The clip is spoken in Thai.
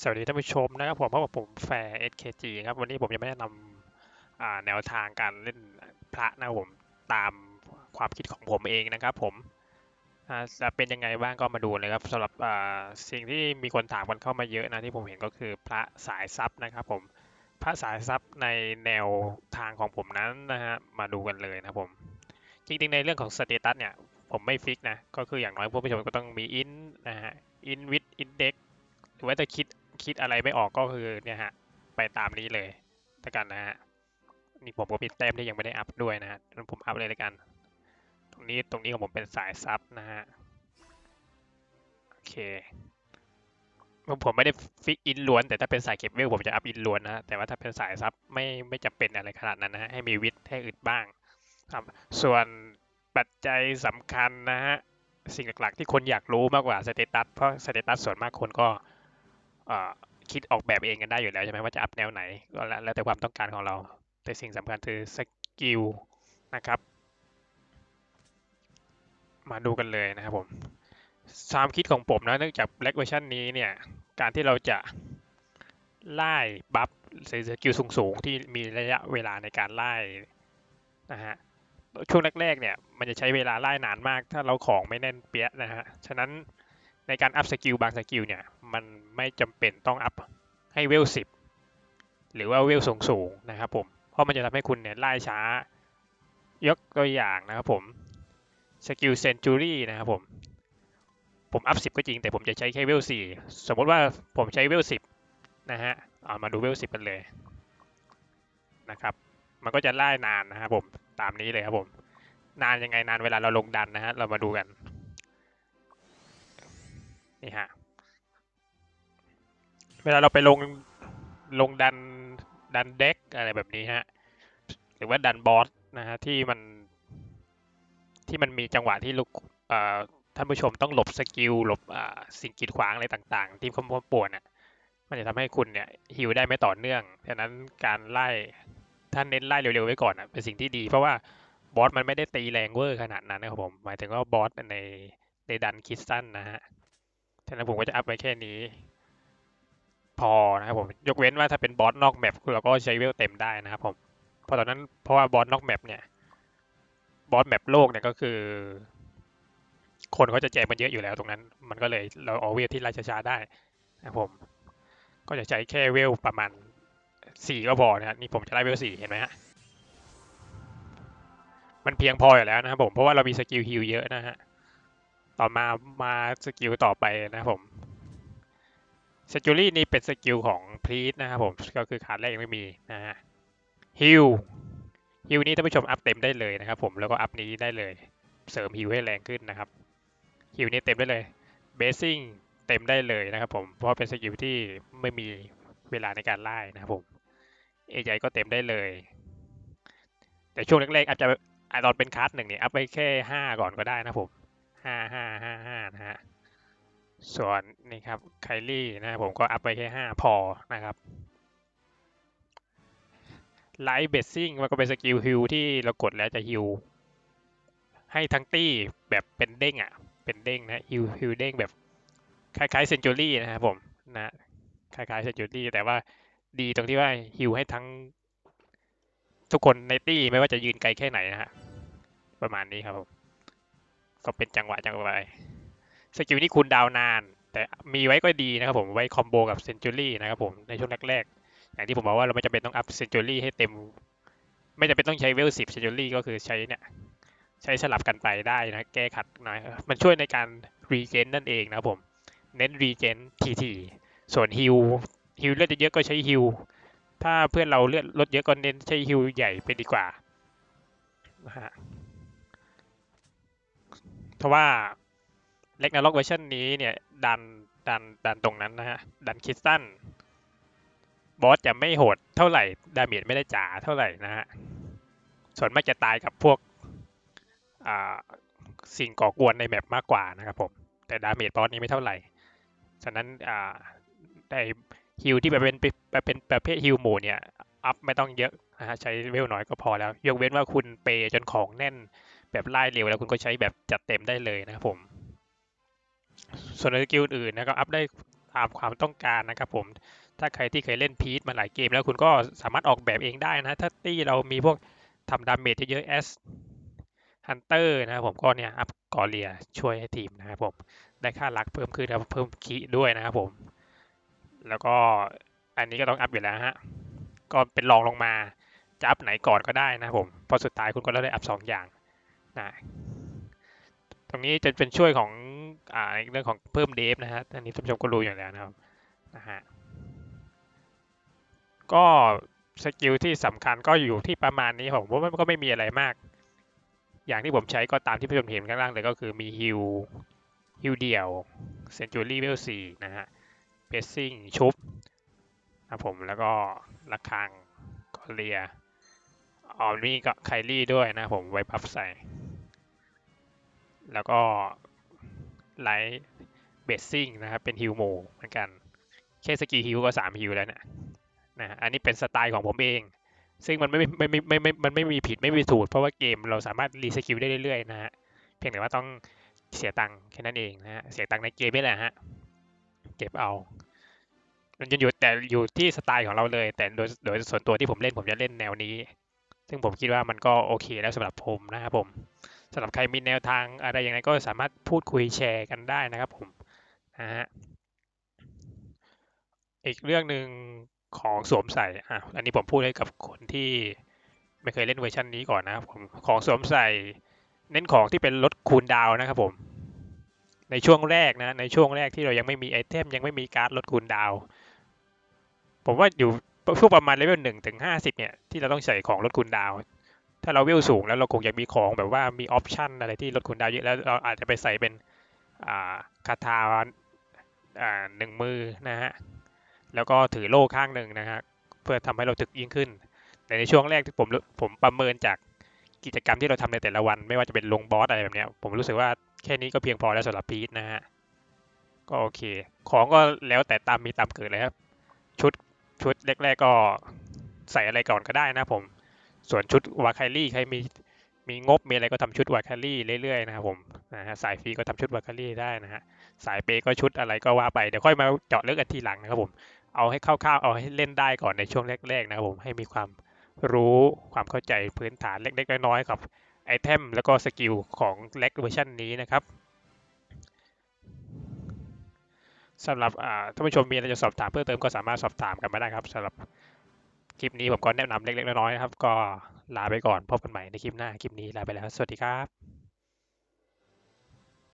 สวัสดีท่านผู้ชมนะครับผมพบกับผมแฟร์ SKG ครับวันนี้ผมจะมาแนะนำแนวทางการเล่นพระนะครับผมตามความคิดของผมเองนะครับผมจะเป็นยังไงบ้างก็มาดูเลยครับสำหรับสิ่งที่มีคนถามกันเข้ามาเยอะนะที่ผมเห็นก็คือพระสายซับนะครับผมพระสายซับในแนวทางของผมนั้นนะฮะมาดูกันเลยนะผมจริงๆในเรื่องของสเตตัสเนี่ยผมไม่ฟิกนะก็คืออย่างน้อยผู้ชมก็ต้องมีอินนะฮะอินวิดอินเด็กหรือว่าจะคิด คิดอะไรไม่ออกก็คือเนี่ยฮะ ไปตามนี้เลยแล้วกันนะฮะนี่ผมก็มีแต้มที่ยังไม่ได้อัพด้วยนะฮะงั้นผมอัพเลยแล้วกัน ตรงนี้ตรงนี้ของผมเป็นสายซับนะฮะโอเคผมผมไม่ได้ฟิกอินล้วน แต่ถ้าเป็นสายเก็บเวลผมจะอัพอินล้วนนะแต่ว่าถ้าเป็นสายซับไม่ไม่จำเป็นอะไรขนาดนั้นนะฮะให้มีวิทย์ให้อึดบ้างครับส่วนปัจจัยสำคัญนะฮะสิ่งหลักๆ ที่คนอยากรู้มากกว่าสเตตัสเพราะสเตตัสส่วนมากคนก็ คิดออกแบบเองกันได้อยู่แล้วใช่ไหมว่าจะอัพแนวไหนก็แล้วแต่ความต้องการของเรา แต่สิ่งสำคัญคือสกิลนะครับ มาดูกันเลยนะครับผมความคิดของผมนะเนื่องจาก Black Version นี้เนี่ย การที่เราจะไล่บัฟสกิลสูงๆ ที่มีระยะเวลาในการไล่นะฮะช่วงแรกๆเนี่ยมันจะใช้เวลาไล่นานมาก ถ้าเราของไม่แน่นเปี้ยนะฮะฉะนั้น ในการอัพสกิลบางสกิลเนี่ย มันไม่จำเป็นต้องอัพให้เวลสิบหรือว่าเวลสูงสูงนะครับผม เพราะมันจะทำให้คุณเนี่ยไล่ช้ายกตัวอย่างนะครับผมสกิลเซนจูรี่นะครับผม ผมอัพสิบก็จริง แต่ผมจะใช้แค่เวลสี่สมมติว่าผมใช้เวลสิบนะฮะเอามาดูเวลสิบกันเลยนะครับมันก็จะไล่นานนะครับผมตามนี้เลยครับผม นานยังไงนานเวลาเราลงดันนะฮะเรามาดูกัน นี่ฮะ เวลาเราไปลงลงดันดันเด็กอะไรแบบนี้ฮะ หรือว่าดันบอสนะฮะที่มันที่มันมีจังหวะที่ลูกท่านผู้ชมต้องหลบสกิลหลบสิ่งกีดขวางอะไรต่าง ๆ ที่ขโมปวนอะมันจะทำให้คุณเนี่ยฮิวได้ไม่ต่อเนื่องฉะนั้นการไล่ท่านเน้นไล่เร็วๆไว้ก่อนอะเป็นสิ่งที่ดี เพราะว่าบอสมันไม่ได้ตีแรงเวอร์ขนาดนั้นนะครับผม หมายถึงว่าบอสในในดันคิดสั้นนะฮะ นั้นผมก็จะอัพไว้แค่นี้ พอนะครับผมยกเว้นว่าถ้าเป็นบอสนอกแมปเราก็ใช้เวลเต็มได้นะครับผมเพราะตอนนั้นเพราะว่าบอสนอกแมปเนี่ยบอสแมปโลกเนี่ยก็คือ คนเขาจะแจมันเยอะอยู่แล้วตรงนั้น มันก็เลยเราเอาเวลที่ไล่ช้าๆได้นะครับผม ก็จะใช้แค่เวลประมาณสี่ก็พอนะนี่ผมจะไล่เวลสี่เห็นไหมฮะมันเพียงพออยู่แล้วนะครับผมเพราะว่าเรามีสกิลฮิลเยอะนะฮะ ต่อมามาสกิลต่อไปนะครับผมสกิลลี่นี่เป็นสกิลของพรีสนะครับผมก็คือขาดแรกยังไม่มีนะฮะฮิลฮิลนี้ท่านผู้ชมอัพเต็มได้เลยนะครับผมแล้วก็อัพนี้ได้เลย เสริมฮิลให้แรงขึ้นนะครับฮิลนี้เต็มได้เลยเบสซิ่งเต็มได้เลยนะครับผมเพราะเป็นสกิลที่ไม่มีเวลาในการไล่นะครับผมเอใจก็เต็มได้เลย แต่ช่วงแรกๆอาจจะตอนเป็นคัสหนึ่งเนี่ยอัพไปแค่ห้าก่อนก็ได้นะผม ห้าห้าห้าห้านะฮะ ส่วนนี่ครับไคลี่นะผมก็อัพไปแค่ห้าพอนะครับไลท์เบสซิ่งมันก็เป็นสกิลฮิลที่เรากดแล้วจะฮิลให้ทั้งตี้แบบเป็นเด้งอะ เป็นเด้งนะฮิลฮิลเด้งแบบคล้ายๆเซนจูรี่นะครับผมนะคล้ายๆเซนจูรี่แต่ว่าดีตรงที่ว่าฮิลให้ทั้งทุกคนในตี้ไม่ว่าจะยืนไกลแค่ไหนนะฮะประมาณนี้ครับผม ก็เป็นจังหวะจังหวะสกิลนี่คูลดาวนาน แต่มีไว้ก็ดีนะครับผมไว้คอมโบกับเซนจูรี่นะครับผมในช่วงแรกๆ อย่างที่ผมบอกว่าเราไม่จำเป็นต้องอัพเซนจูรี่ให้เต็ม ไม่จำเป็นต้องใช้เวลสิบเซนจูรี่ก็คือใช้เนี่ยใช้สลับกันไปได้นะแก้ขัดหน่อยมันช่วยในการรีเจนนั่นเองนะครับผม เน้นรีเจนทีทีส่วนฮิลฮิลเลือดเยอะก็ใช้ฮิลถ้าเพื่อนเราเลือดลดเยอะก็เน้นใช้ฮิลใหญ่ไปดีกว่านะฮะ เพราะว่าเล็กนาล็อกเวอร์ชันนี้เนี่ยดันดันดันตรงนั้นนะฮะ ดันคิสตันบอสจะไม่โหดเท่าไหร่ ดาเมจไม่ได้จ๋าเท่าไหร่นะฮะ ส่วนมากจะตายกับพวกสิ่งก่อกวนในแมปมากกว่านะครับผม แต่ดาเมจบอสนี้ไม่เท่าไหร่ ฉะนั้นได้ฮิลที่แบบเป็นเป็นประเภทฮิลหมู่เนี่ย อัพไม่ต้องเยอะนะฮะ ใช้เวลน้อยก็พอแล้ว ยกเว้นว่าคุณเปจนของแน่น แบบไล่เร็วแล้วคุณก็ใช้แบบจัดเต็มได้เลยนะครับผม ส่วนสกิลอื่นนะก็อัพได้ตามความต้องการนะครับผม ถ้าใครที่เคยเล่นพีทมาหลายเกมแล้วคุณก็สามารถออกแบบเองได้นะ ถ้าตี้เรามีพวกทำดาเมจเยอะๆแอสฮันเตอร์นะครับผมก็เนี่ยอัพกอเรียช่วยให้ทีมนะครับผม ได้ค่ารักเพิ่มขึ้นแล้วเพิ่มคีด้วยนะครับผม แล้วก็อันนี้ก็ต้องอัพอยู่แล้วฮะ ก็เป็นรองลงมาจะอัพไหนก่อนก็ได้นะครับผมพราะสุดท้ายคุณก็ได้อัพสองอย่าง นะตรงนี้จะเป็นช่วยของอ่าเรื่องของเพิ่มเดฟนะฮะอันนี้ท่านผู้ชมก็รู้อยู่แล้วนะครับนะฮะก็สกิลที่สำคัญก็อยู่ที่ประมาณนี้ผมว่ามันก็ไม่มีอะไรมาก อย่างที่ผมใช้ก็ตามที่ผู้ชมเห็นข้างล่างเลยก็คือมีฮิลฮิลเดียวเซนจูรี่เวลสี่นะฮะเพสซิ่งชุบนะผมแล้วก็ระคังกอเลียอ๋อมนี่ก็ไคลี่ด้วยนะผมไว้พับใส่ แล้วก็ไลท์เบสซิ่งนะครับ เป็นฮิลโมเหมือนกันแค่สกิลฮิลก็สามฮิลแล้วเนี่ยนะอันนี้เป็นสไตล์ของผมเอง ซึ่งมันไม่ไม่ไม่ไม่ไม่มันไม่มีผิดไม่มีถูกเพราะว่าเกมเราสามารถรีสกิลได้เรื่อยๆนะฮะเพียงแต่ว่าต้องเสียตังค์แค่นั้นเองนะฮะเสียตังค์ในเกมนี่แหละฮะเก็บเอามันจะอยู่แต่อยู่ที่สไตล์ของเราเลย แต่โดยโดยส่วนตัวที่ผมเล่นผมจะเล่นแนวนี้ ซึ่งผมคิดว่ามันก็โอเคแล้วสำหรับผมนะครับผม สำหรับใครมีแนวทางอะไรยังไงก็สามารถพูดคุยแชร์กันได้นะครับผมนะฮะอีกเรื่องหนึ่งของสวมใส่อะอันนี้ผมพูดให้กับคนที่ไม่เคยเล่นเวอร์ชันนี้ก่อนนะครับผมของสวมใส่ เน้นของที่เป็นลดคูลดาวนะครับผม ในช่วงแรกนะในช่วงแรกที่เรายังไม่มีไอเทมยังไม่มีการ์ดลดคูลดาว ผมว่าอยู่ช่วงประมาณเลเวลหนึ่งถึงห้าสิบเนี่ยที่เราต้องใส่ของลดคูลดาว ถ้าเราเวลสูงแล้วเราคงอยากมีของแบบว่ามีออปชันอะไรที่ลดคูลดาวเยอะแล้วเราอาจจะไปใส่เป็นคาถาหนึ่งมือนะฮะแล้วก็ถือโล่ข้างหนึ่งนะฮะเพื่อทำให้เราถึกยิ่งขึ้น แต่ในช่วงแรกที่ผมผมประเมินจากกิจกรรมที่เราทำในแต่ละวัน ไม่ว่าจะเป็นลงบอสอะไรแบบเนี้ยผมรู้สึกว่าแค่นี้ก็เพียงพอแล้วสำหรับพีทนะฮะก็โอเค ของก็แล้วแต่ตามมีตามเกิดเลยครับ ชุดชุดแรกๆก็ใส่อะไรก่อนก็ได้นะผม ส่วนชุดวาคารี่ใครมีมีงบมีอะไรก็ทำชุดวาคารี่เรื่อยๆนะครับผมนะฮะสายฟรีก็ทำชุดวาคารี่ได้นะฮะสายเปก็ชุดอะไรก็ว่าไปเดี๋ยวค่อยมาเจาะลึกกันทีหลังนะครับผมเอาให้คร่าวๆเอาให้เล่นได้ก่อนในช่วงแรกๆนะครับผมให้มีความรู้ความเข้าใจพื้นฐานเล็กๆน้อยๆกับไอเทมแล้วก็สกิลของเล็กเวอร์ชันนี้นะครับสำหรับท่านผู้ชมมีอะไรจะสอบถามเพิ่มเติมก็สามารถสอบถามกันมาได้ครับสำหรับ คลิปนี้ผมก็แนะนำเล็กๆน้อยๆนะครับ ก็ลาไปก่อนพบกันใหม่ในคลิปหน้าคลิปนี้ลาไปแล้ว สวัสดีครับ